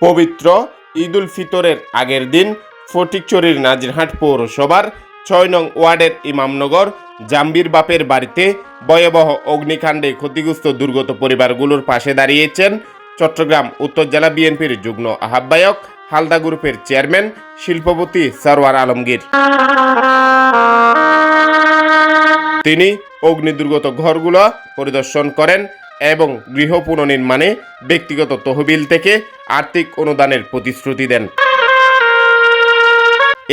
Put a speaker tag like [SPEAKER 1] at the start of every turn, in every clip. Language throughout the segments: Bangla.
[SPEAKER 1] পবিত্র ঈদ উল ফিতরের আগের দিন ফটিকচুরির নাজিরহাট পৌরসভার ছয় নং ওয়ার্ডের ইমামনগর জাম্বির বাপের বাড়িতে ভয়াবহ অগ্নিকাণ্ডে ক্ষতিগ্রস্ত দুর্গত পরিবারগুলোর পাশে দাঁড়িয়েছেন চট্টগ্রাম উত্তর জেলা বিএনপির যুগ্ম আহ্বায়ক হালদা গ্রুপের চেয়ারম্যান শিল্পপতি সরওয়ার আলমগীর। তিনি অগ্নিদুর্গত ঘরগুলো পরিদর্শন করেন এবং গৃহ পুনর্নির্মাণে ব্যক্তিগত তহবিল থেকে আর্থিক অনুদানের প্রতিশ্রুতি দেন।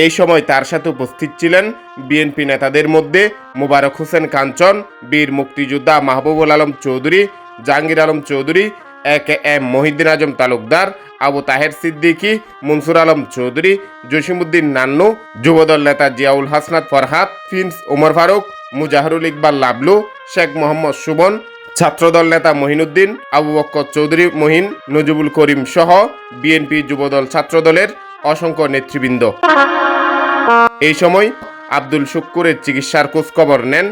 [SPEAKER 1] এই সময় তার সাথে উপস্থিত ছিলেন বিএনপি নেতাদের মধ্যে মোবারক হোসেন কাঞ্চন, বীর মুক্তিযোদ্ধা Mahbubul Alam Chowdhury, Jahangir Alam Chowdhury A K M Mohiuddin Azam Talukdar, Abu Taher Siddiqui, Monsur Alam Chowdhury Jasimuddin Nannu, Jubodal নেতা জিয়াউল হাসনাত ফরহাদ প্রিন্স ওমর ফারুক, মুজাহরুল ইকবাল লাবলু, শেখ মোহাম্মদ সুমন ছাত্রদল নেতা মহিনুদ্দিন, আবু বক্কর চৌধুরী, মহিন নজিবুল করিম সহ বিএনপি যুবদল ছাত্রদলের অসংখ্য নেতৃবৃন্দ। এই সময় আব্দুল শুক্কুরের চিকিৎসার খোঁজখবর নেন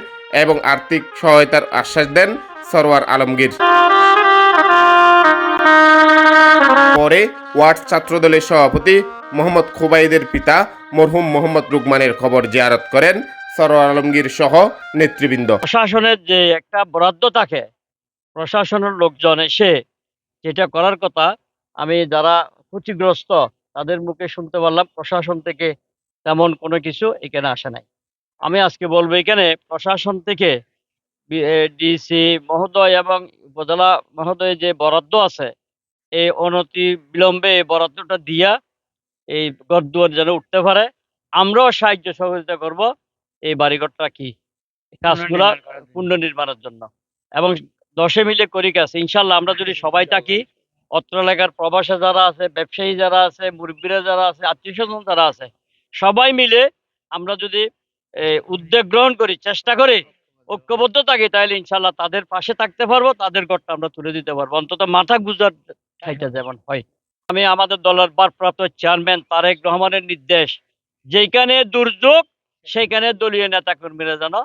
[SPEAKER 1] এবং আর্থিক সহায়তার আশ্বাস দেন সরওয়ার আলমগীর। পরে ওয়ার্ড ছাত্রদলের সভাপতি মোহাম্মদ খুবাইদের পিতা মরহুম মোহাম্মদ রুকমানের খবর জিয়ারত করেন সরোয়ার আলমগীর সহ নেতৃবৃন্দ।
[SPEAKER 2] প্রশাসনের যে একটা বরাদ্দ থাকে প্রশাসনের লোকজন এসে যেটা করার কথা আমি যারা ক্ষতিগ্রস্ত তাদের মুখে শুনতে পারলাম প্রশাসন থেকে তেমন কোনো কিছু এখানে আসে নাই। আমি আজকে বলব এখানে প্রশাসন থেকে ডিসি মহোদয় এবং উপজেলা মহোদয় যে বরাদ্দ আছে এই অনতি বিলম্বে এই বরাদ্দটা দিয়া এই ঘরদুয়ার যেন উঠতে পারে। আমরাও সাহায্য সহযোগিতা করব এই বাড়িঘরটা কি কাজগুলা পুনর্নির্মাণের জন্য। এবং দশে মিলে করি কাজ। ইনশাল্লাহ আমরা যদি সবাই থাকি অত্র এলাকার প্রবাসে যারা আছে, ব্যবসায়ী যারা আছে, মুরব্বীরা যারা আছে আত্মীয় স্বজন যারা আছে, সবাই মিলে আমরা যদি উদ্যোগ গ্রহণ করি, চেষ্টা করি, ঐক্যবদ্ধ থাকি, তাহলে ইনশাল্লাহ তাদের পাশে থাকতে পারব, তাদের ঘরটা আমরা তুলে দিতে পারব। অন্তত মাথা গুজার ঠাইটা যেমন হয়। আমি আমাদের দলের ভারপ্রাপ্ত চেয়ারম্যান তারেক রহমানের নির্দেশ যেখানে দুর্যোগ সেখানে দলীয় নেতা কর্মীরা যেন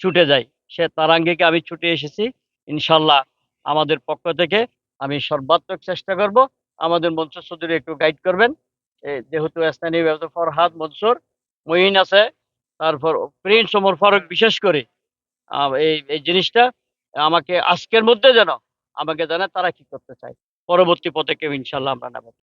[SPEAKER 2] ছুটে যায়। সে তার আঙ্গিকে আমি ছুটে এসেছি। ইনশাল্লাহ আমাদের পক্ষ থেকে আমি সর্বাত্মক চেষ্টা করব। আমাদের মনসুর চৌধুরী একটু গাইড করবেন। যেহেতু স্থানীয় ফরহাদ মনসুর মহিন আছে। তারপর প্রিন্স ওমর ফারুক বিশেষ করে এই এই জিনিসটা আমাকে আজকের মধ্যে যেন, আমাকে জানে তারা কি করতে চায়। পরবর্তী পদক্ষেপ ইনশাল্লাহ আমরা নেব।